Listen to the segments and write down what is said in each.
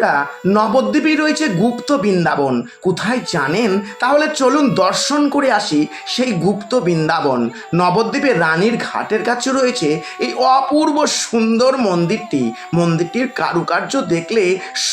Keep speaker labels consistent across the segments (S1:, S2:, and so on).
S1: বন্ধুরা নবদ্বীপে রয়েছে গুপ্ত বৃন্দাবন। কোথায় জানেন? তাহলে চলুন দর্শন করে আসি সেই গুপ্ত বৃন্দাবন। নবদ্বীপে রানীর ঘাটের কাছে রয়েছে এই অপূর্ব সুন্দর মন্দিরটি। মন্দিরটির কারুকার্য দেখলে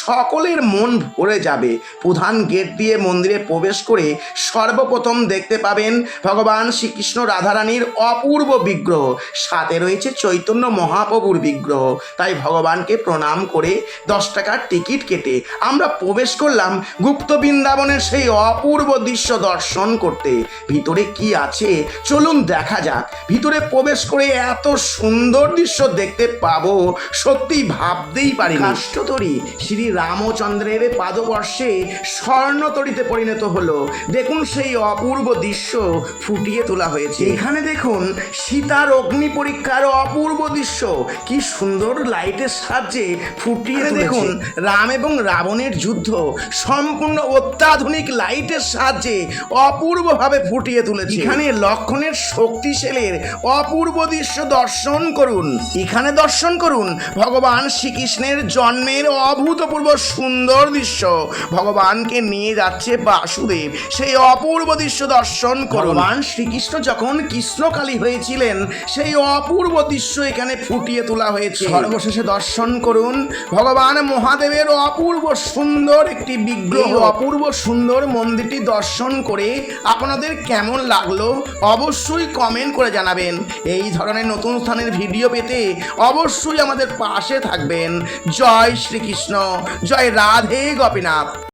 S1: সকলের মন ভরে যাবে। প্রধান গেট দিয়ে মন্দিরে প্রবেশ করে সর্বপ্রথম দেখতে পাবেন ভগবান শ্রীকৃষ্ণ রাধারানীর অপূর্ব বিগ্রহ। সাথে রয়েছে চৈতন্য মহাপ্রভুর বিগ্রহ। তাই ভগবানকে প্রণাম করে দশ টাকার টিকিট কেটে আমরা প্রবেশ করলাম গুপ্ত বৃন্দাবনের সেই অপূর্ব দৃশ্য দর্শন করতে। ভিতরে কি আছে? চলুন দেখা যাক। ভিতরে প্রবেশ করে এত সুন্দর দৃশ্য দেখতে পাবো সত্যি ভাবতেই পারি কাষ্টতরী শ্রী রামচন্দ্রের পাদবর্ষে স্বর্ণতরীতে পরিণত হলো। দেখুন সেই অপূর্ব দৃশ্য ফুটিয়ে তোলা হয়েছে। এখানে দেখুন সীতার অগ্নি পরীক্ষার অপূর্ব দৃশ্য। কি সুন্দর লাইটের সাহায্যে ফুটিয়ে দেখুন রাম এবং রাবণের যুদ্ধ সম্পূর্ণ অত্যাধুনিক লাইটের সাহায্যে অপূর্বভাবে ফুটিয়ে তুলেছে। এখানে লক্ষণের শক্তিশালের অপূর্ব দৃশ্য দর্শন করুন। এখানে দর্শন করুন ভগবান শ্রীকৃষ্ণের জন্মের অভূতপূর্ব সুন্দর দৃশ্য। ভগবানকে নিয়ে যাচ্ছে বাসুদেব, সেই অপূর্ব দৃশ্য দর্শন করুন। ভগবান শ্রীকৃষ্ণ যখন কৃষ্ণকালী হয়েছিলেন, সেই অপূর্ব দৃশ্য এখানে ফুটিয়ে তোলা হয়েছে। সর্বশেষে দর্শন করুন ভগবান মহাদেবের অপূর্ব সুন্দর একটি বিগ্রহ, অপূর্ব সুন্দর মন্দিরটি দর্শন করে আপনাদের কেমন লাগল অবশ্যই কমেন্ট করে জানাবেন। এই ধরনের নতুন স্থানের ভিডিও পেতে অবশ্যই আমাদের পাশে থাকবেন। জয় শ্রীকৃষ্ণ, জয় রাধে গোপীনাথ।